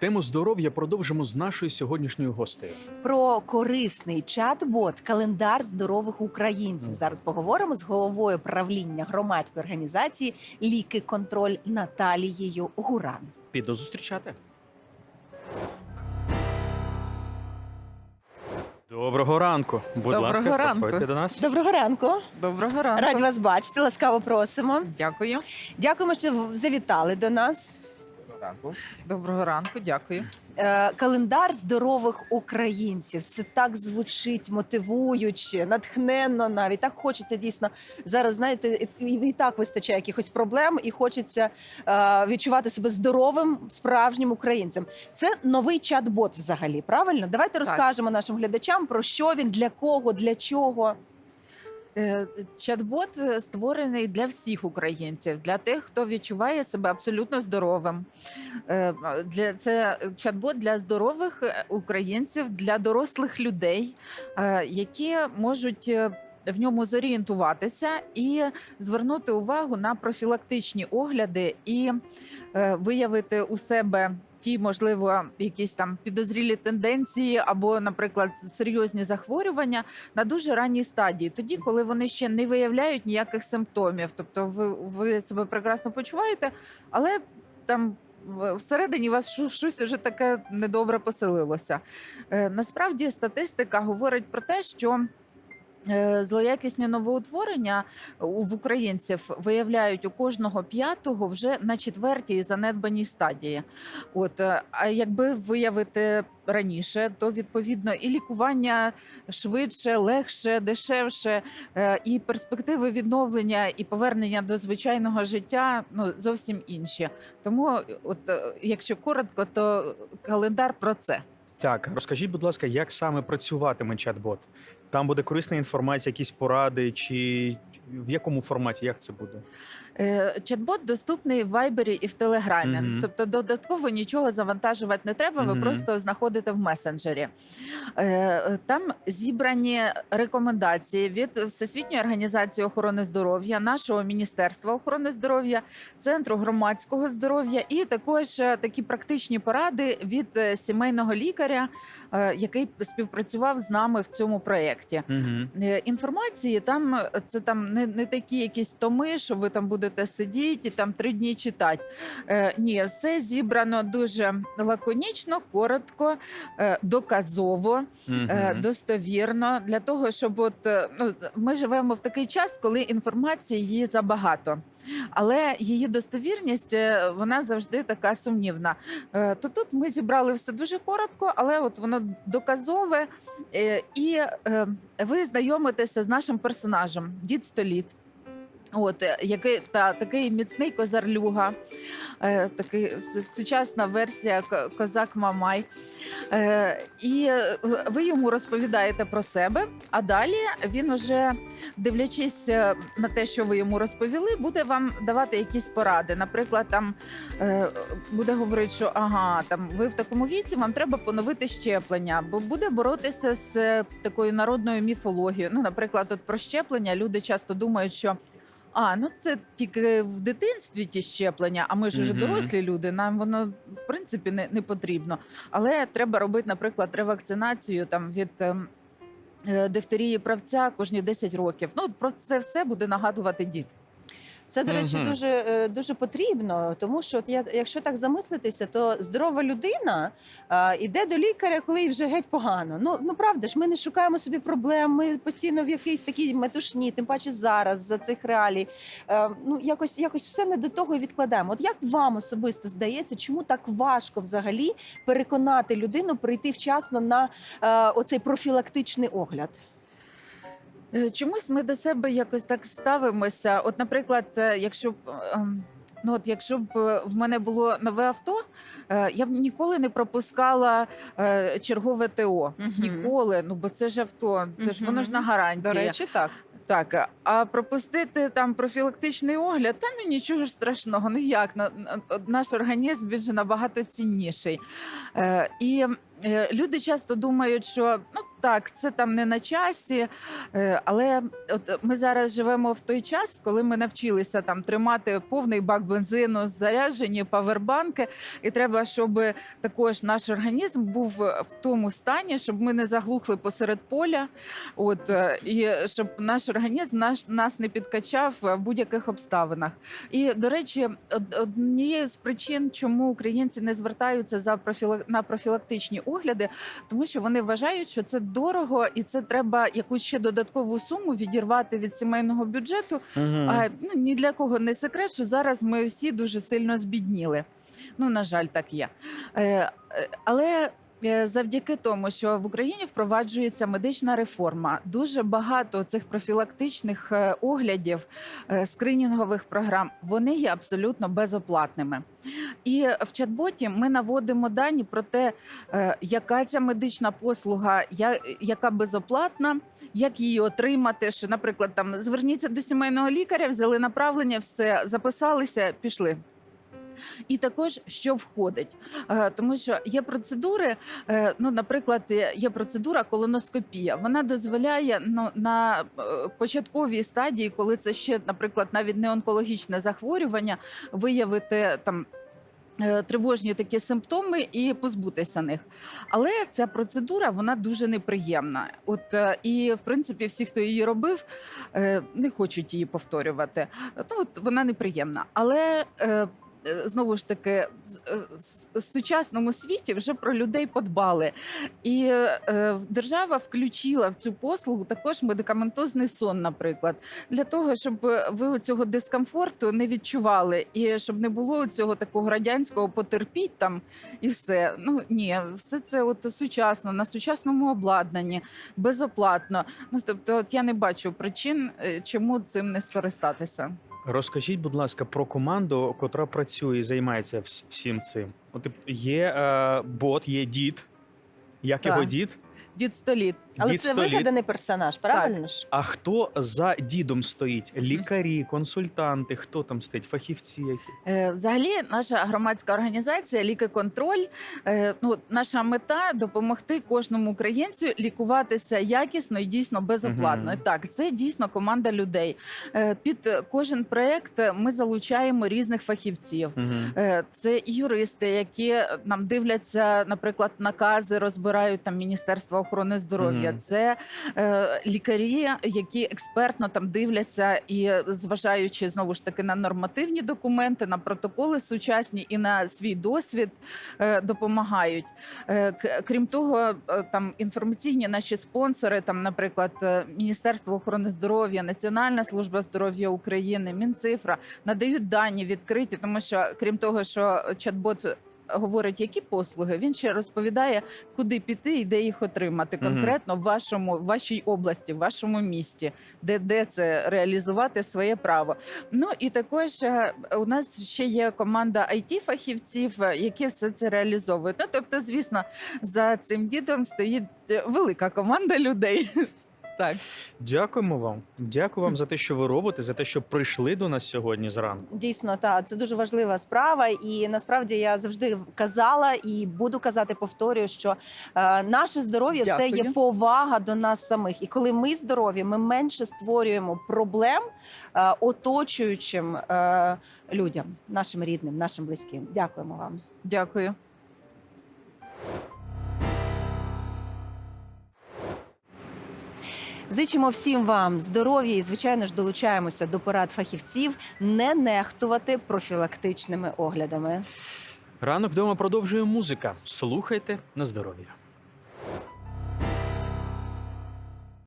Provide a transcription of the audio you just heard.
Тему здоров'я продовжимо з нашою сьогоднішньою гостею. Про корисний чат-бот календар здорових українців. Зараз поговоримо з головою правління громадської організації Ліки Контроль Наталією Гуран. Піду зустрічати. Доброго ранку. Будь Доброго ласка, ранку. проходьте до нас. Доброго ранку. Доброго ранку. Раді вас бачити. Ласкаво просимо. Дякую. Дякуємо, що завітали до нас. Доброго ранку, дякую. Е, Календар здорових українців. Це так звучить мотивуюче, натхненно навіть. Так хочеться дійсно зараз. Знаєте, і, і так вистачає якихось проблем, і хочеться е, відчувати себе здоровим справжнім українцем. Це новий чат-бот, взагалі. Правильно? Давайте Так. розкажемо нашим глядачам про що він, для кого, для чого. Е, Чат-бот е, створений для всіх українців, для тих, хто відчуває себе абсолютно здоровим. Е, Для це чат-бот для здорових українців, для дорослих людей, які можуть. В ньому зорієнтуватися і звернути увагу на профілактичні огляди і виявити у себе ті, можливо, якісь там підозрілі тенденції або, наприклад, серйозні захворювання на дуже ранній стадії, тоді, коли вони ще не виявляють ніяких симптомів. Тобто, ви, ви себе прекрасно почуваєте, але там. Всередині вас що- щось вже таке недобре поселилося. Е, Насправді статистика говорить про те, що злоякісні новоутворення в українців виявляють у кожного п'ятого вже на четвертій занедбаній стадії. От е, а якби виявити раніше, то відповідно і лікування швидше, легше, дешевше, е, і перспективи відновлення і повернення до звичайного життя ну зовсім інші. Тому, от е, якщо коротко, то календар про це. Так, розкажіть, будь ласка, як саме працюватиме чат-бот? Там буде корисна інформація, якісь поради, чи в якому форматі? Як це буде? Е, Чат-бот доступний в Вайбері і в Телеграмі. Мгм. Тобто додатково нічого завантажувати не треба. Ви Мгм. просто знаходите в месенджері. Е, Там зібрані рекомендації від Всесвітньої організації охорони здоров'я, нашого міністерства охорони здоров'я, центру громадського здоров'я, і також е, такі практичні поради від сімейного лікаря, який співпрацював з нами в цьому проєкті. Угу. Е, Інформації там е, це там не, не такі якісь томи, що ви там будете сидіти і там три дні читати. Е, ні, все зібрано дуже лаконічно, коротко, е, доказово, е, достовірно для того, щоб от е, ну ми живемо в такий час, коли інформації її забагато. Але її достовірність е, вона завжди така сумнівна. Е, То тут ми зібрали все дуже коротко, але от воно доказове, Е, і ви знайомитеся з нашим персонажем Дід Століт. От е, який та такий міцний козарлюга, е, такий сучасна версія козак Мамай. Е, і е, ви йому розповідаєте про себе. А далі він уже, дивлячись е, на те, що ви йому розповіли, буде вам давати якісь поради. Наприклад, там е, буде говорити, що ага, там ви в такому віці, вам треба поновити щеплення, бо буде боротися з такою народною міфологією. Ну, наприклад, от про щеплення люди часто думають, що. А, ну це тільки в дитинстві ті щеплення, а ми ж уже Мгм. дорослі люди. Нам воно в принципі не, не потрібно. Але треба робити, наприклад, ревакцинацію там від ем, е, дифтерії правця кожні 10 років. Ну про це все буде нагадувати дід. Це, до речі, дуже е, дуже потрібно, тому що от я, якщо так замислитися, то здорова людина а, іде до лікаря, коли їй вже геть погано. Ну ну правда ж, ми не шукаємо собі проблем. Ми постійно в якійсь такій метушні, тим паче зараз за цих реалій. Е, ну якось якось все не до того і відкладаємо. От як вам особисто здається, чому так важко взагалі переконати людину прийти вчасно на е, оцей профілактичний огляд? Е, Чомусь ми до себе якось так ставимося. От, наприклад, е, якщо б. ем, Ну, от якщо б е, в мене було нове авто, я б ніколи не пропускала чергове ТО. Мгм. Ніколи. Ну бо це ж авто, це ж воно ж на гарантії. До речі, так. Так, а пропустити там профілактичний огляд, та ну нічого ж страшного, ніяк. На- на- Наш організм він же набагато цінніший. Е, і люди часто думають, що ну так, це там не на часі. е, Але от ми зараз живемо в той час, коли ми навчилися там тримати повний бак бензину, заряджені павербанки, і треба, щоб також наш організм був в тому стані, щоб ми не заглухли посеред поля. От е, і щоб наш організм наш нас не підкачав в будь-яких обставинах. І до речі, однією з причин, чому українці не звертаються за профіла- на профілактичні огляди, тому що вони вважають, що це дорого, і це треба якусь ще додаткову суму відірвати від сімейного бюджету. Мгм. А ну ні для кого не секрет, що зараз ми всі дуже сильно збідніли. Ну, на жаль, так є. Е, е, але завдяки тому, що в Україні впроваджується медична реформа, дуже багато цих профілактичних е, оглядів, е, скринінгових програм, вони є абсолютно безоплатними. І в чат-боті ми наводимо дані про те, е, яка ця медична послуга, яка безоплатна, як її отримати. Що, наприклад, там зверніться до сімейного лікаря, взяли направлення, все записалися, пішли. І також що входить, Е, тому що є процедури. е, Ну, наприклад, є- процедура колоноскопія. Вона дозволяє ну, на е, початковій стадії, коли це ще, наприклад, навіть не онкологічне захворювання, виявити там. Тривожні такі симптоми і позбутися них, але ця процедура вона дуже неприємна. От і в принципі, всі, хто її робив, не хочуть її повторювати. Ну от вона неприємна, але знову ж таки, в сучасному світі вже про людей подбали. І е, держава включила в цю послугу також медикаментозний сон, наприклад, для того, щоб ви цього дискомфорту не відчували, і щоб не було цього такого радянського потерпіть там і все. Ну ні, все це от сучасно, на сучасному обладнанні, безоплатно. Ну тобто, от я не бачу причин, е, чому цим не скористатися. Розкажіть, будь ласка, про команду, котра працює і займається вс- всім цим. От тип, є е, бот, є дід. Як його дід? дід? Дід століт. Але Дід це Століт. вигаданий персонаж, правильно ж? А хто за дідом стоїть? Лікарі, консультанти, хто там стоїть? Фахівці які? Е, Взагалі, наша громадська організація Лікоконтроль. е, Ну, наша мета допомогти кожному українцю лікуватися якісно і дійсно безоплатно. Мгм. Так, це дійсно команда людей. Е, Під е, кожен проект ми залучаємо різних фахівців. Угу. Е, Це і юристи, які нам дивляться, наприклад, накази розбирають там Міністерство охорони здоров'я. Мгм. Це е, лікарі, які експертно там дивляться і е, зважаючи знову ж таки на нормативні документи, на протоколи сучасні і на свій досвід е, допомагають. Е, Крім того, е, там інформаційні наші спонсори, там, наприклад, е, Міністерство охорони здоров'я, Національна служба здоров'я України, Мінцифра надають дані відкриті, тому що крім того, що чат-бот говорить, які послуги, він ще розповідає, куди піти і де їх отримати конкретно в вашому в вашій області, в вашому місті, де, де це реалізувати своє право. Ну і також е, у нас ще є команда it фахівців, е, які все це реалізовують. Ну тобто, звісно, за цим дідом стоїть е, велика команда людей. Так. Дякуємо вам. Дякую вам за те, що ви робите, за те, що прийшли до нас сьогодні зранку. Дійсно, так, це дуже важлива справа. І насправді я завжди казала і буду казати, повторюю, що е, наше здоров'я це є повага до нас самих. І коли ми здорові, ми менше створюємо проблем е, оточуючим е, людям, нашим рідним, нашим близьким. Дякуємо вам. Дякую. Зичимо всім вам здоров'я і, звичайно ж, долучаємося до порад фахівців не нехтувати профілактичними оглядами. Ранок вдома продовжує музика. Слухайте на здоров'я.